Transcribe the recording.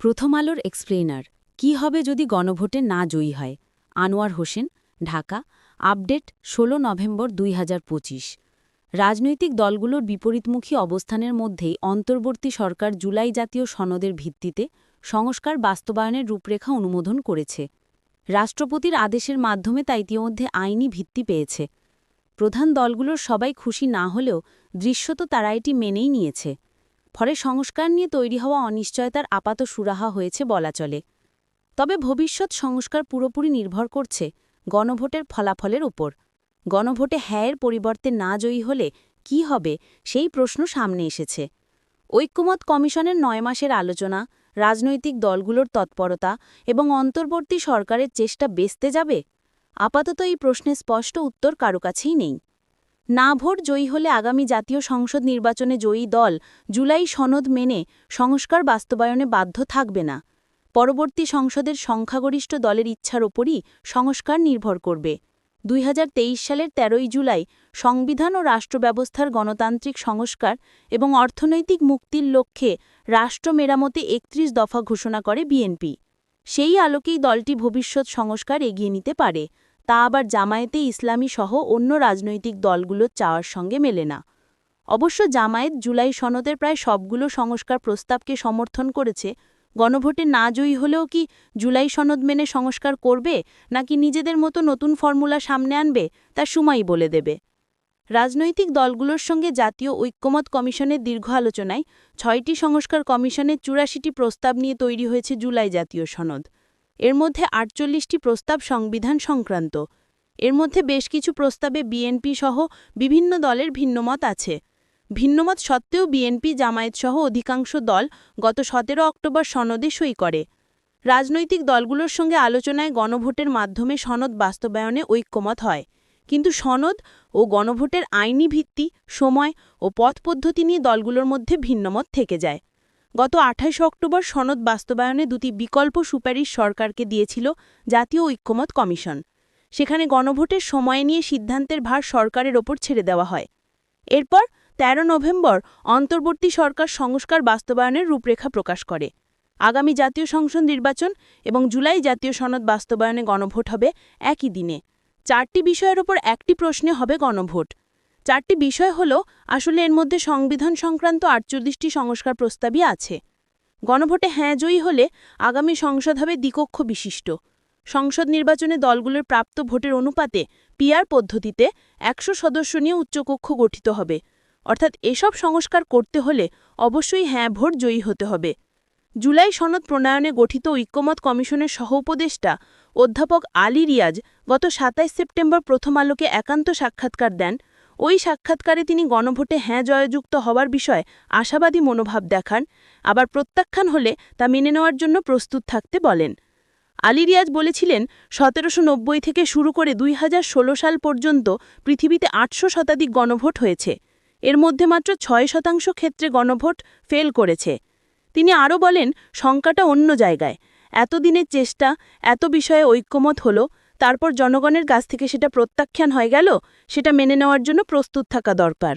প্রথম আলোর এক্সপ্লেনার কি হবে যদি গণভোটে না জয়ী হয়? আনোয়ার হোসেন, ঢাকা। আপডেট ১৬ নভেম্বর দুই হাজার পঁচিশ। রাজনৈতিক দলগুলোর বিপরীতমুখী অবস্থানের মধ্যেই অন্তর্বর্তী সরকার জুলাই জাতীয় সনদের ভিত্তিতে সংস্কার বাস্তবায়নের রূপরেখা অনুমোদন করেছে। রাষ্ট্রপতির আদেশের মাধ্যমে তা ইতিমধ্যে আইনি ভিত্তি পেয়েছে। প্রধান দলগুলোর সবাই খুশি না হলেও দৃশ্যত তারা এটি মেনেই নিয়েছে। ফলে সংস্কার নিয়ে তৈরি হওয়া অনিশ্চয়তার আপাত সুরাহা হয়েছে বলা চলে। তবে ভবিষ্যৎ সংস্কার পুরোপুরি নির্ভর করছে গণভোটের ফলাফলের ওপর গণভোটে হ্যায়ের পরিবর্তে না জয়ী হলে কি হবে সেই প্রশ্ন সামনে এসেছে। ঐক্যমত কমিশনের নয় মাসের আলোচনা, রাজনৈতিক দলগুলোর তৎপরতা এবং অন্তর্বর্তী সরকারের চেষ্টা বেসতে যাবে? আপাতত এই প্রশ্নে স্পষ্ট উত্তর কারও কাছেই নেই। না ভোট জয়ী হলে আগামী জাতীয় সংসদ নির্বাচনে জয়ী দল জুলাই সনদ মেনে সংস্কার বাস্তবায়নে বাধ্য থাকবে না। পরবর্তী সংসদের সংখ্যাগরিষ্ঠ দলের ইচ্ছার ওপরই সংস্কার নির্ভর করবে। দুই হাজার তেইশ সালের ১৩ই জুলাই সংবিধান ও রাষ্ট্রব্যবস্থার গণতান্ত্রিক সংস্কার এবং অর্থনৈতিক মুক্তির লক্ষ্যে রাষ্ট্র মেরামতে একত্রিশ দফা ঘোষণা করে বিএনপি। সেই আলোকেই দলটি ভবিষ্যৎ সংস্কার এগিয়ে নিতে পারে। তা আবার জামায়াতে ইসলামী সহ অন্য রাজনৈতিক দলগুলোর চাওয়ার সঙ্গে মেলে না। অবশ্য জামায়াত জুলাই সনদের প্রায় সবগুলো সংস্কার প্রস্তাবকে সমর্থন করেছে, গণভোটে না জয়ী হলেও কি জুলাই সনদ মেনে সংস্কার করবে, নাকি নিজেদের মতো নতুন ফর্মুলা সামনে আনবে, তা সময়ই বলে দেবে। রাজনৈতিক দলগুলোর সঙ্গে জাতীয় ঐক্যমত কমিশনের দীর্ঘ আলোচনায় ছয়টি সংস্কার কমিশনের চুরাশিটি প্রস্তাব নিয়ে তৈরি হয়েছে জুলাই জাতীয় সনদ। এর মধ্যে আটচল্লিশটি প্রস্তাব সংবিধান সংক্রান্ত। এর মধ্যে বেশ কিছু প্রস্তাবে বিএনপি সহ বিভিন্ন দলের ভিন্নমত আছে। ভিন্নমত সত্ত্বেও বিএনপি জামায়াতসহ অধিকাংশ দল গত সতেরো অক্টোবর সনদে সই করে। রাজনৈতিক দলগুলোর সঙ্গে আলোচনায় গণভোটের মাধ্যমে সনদ বাস্তবায়নে ঐক্যমত হয়। কিন্তু সনদ ও গণভোটের আইনি ভিত্তি, সময় ও পথ পদ্ধতি নিয়ে দলগুলোর মধ্যে ভিন্নমত থেকে যায়। গত আঠাইশ অক্টোবর সনদ বাস্তবায়নে দুটি বিকল্প সুপারিশ সরকারকে দিয়েছিল জাতীয় ঐক্যমত কমিশন। সেখানে গণভোটের সময় নিয়ে সিদ্ধান্তের ভার সরকারের ওপর ছেড়ে দেওয়া হয়। এরপর ১৩ নভেম্বর অন্তর্বর্তী সরকার সংস্কার বাস্তবায়নের রূপরেখা প্রকাশ করে। আগামী জাতীয় সংসদ নির্বাচন এবং জুলাই জাতীয় সনদ বাস্তবায়নে গণভোট হবে একই দিনে। চারটি বিষয়ের ওপর একটি প্রশ্নে হবে গণভোট। চারটি বিষয় হল, আসলে এর মধ্যে সংবিধান সংক্রান্ত আটচল্লিশটি সংস্কার প্রস্তাবই আছে। গণভোটে হ্যাঁ জয়ী হলে আগামী সংসদ হবে দ্বিকক্ষ বিশিষ্ট। সংসদ নির্বাচনে দলগুলোর প্রাপ্ত ভোটের অনুপাতে পিআর পদ্ধতিতে একশো সদস্য নিয়ে উচ্চকক্ষ গঠিত হবে। অর্থাৎ এসব সংস্কার করতে হলে অবশ্যই হ্যাঁ ভোট জয়ী হতে হবে। জুলাই সনদ প্রণয়নে গঠিত ঐক্যমত কমিশনের সহ উপদেষ্টা অধ্যাপক আলী রিয়াজ গত সাতাইশ সেপ্টেম্বর প্রথম আলোকে একান্ত সাক্ষাৎকার দেন ওই সাক্ষাৎকারে তিনি গণভোটে হ্যাঁ জয়যুক্ত হওয়ার বিষয়ে আশাবাদী মনোভাব দেখান, আবার প্রত্যাখ্যান হলে তা মেনে নেওয়ার জন্য প্রস্তুত থাকতে বলেন। আলী রিয়াজ বলেছিলেন, সতেরোশো নব্বই থেকে শুরু করে দুই হাজার ষোলো সাল পর্যন্ত পৃথিবীতে আটশো শতাধিক গণভোট হয়েছে। এর মধ্যে মাত্র ছয় শতাংশ ক্ষেত্রে গণভোট ফেল করেছে। তিনি আরও বলেন শঙ্কাটা অন্য জায়গায়। এতদিনের চেষ্টা, এত বিষয়ে ঐক্যমত হল তারপর জনগণের কাছ থেকে সেটা প্রত্যাখ্যান হয়ে গেল, সেটা মেনে নেওয়ার জন্য প্রস্তুত থাকা দরকার।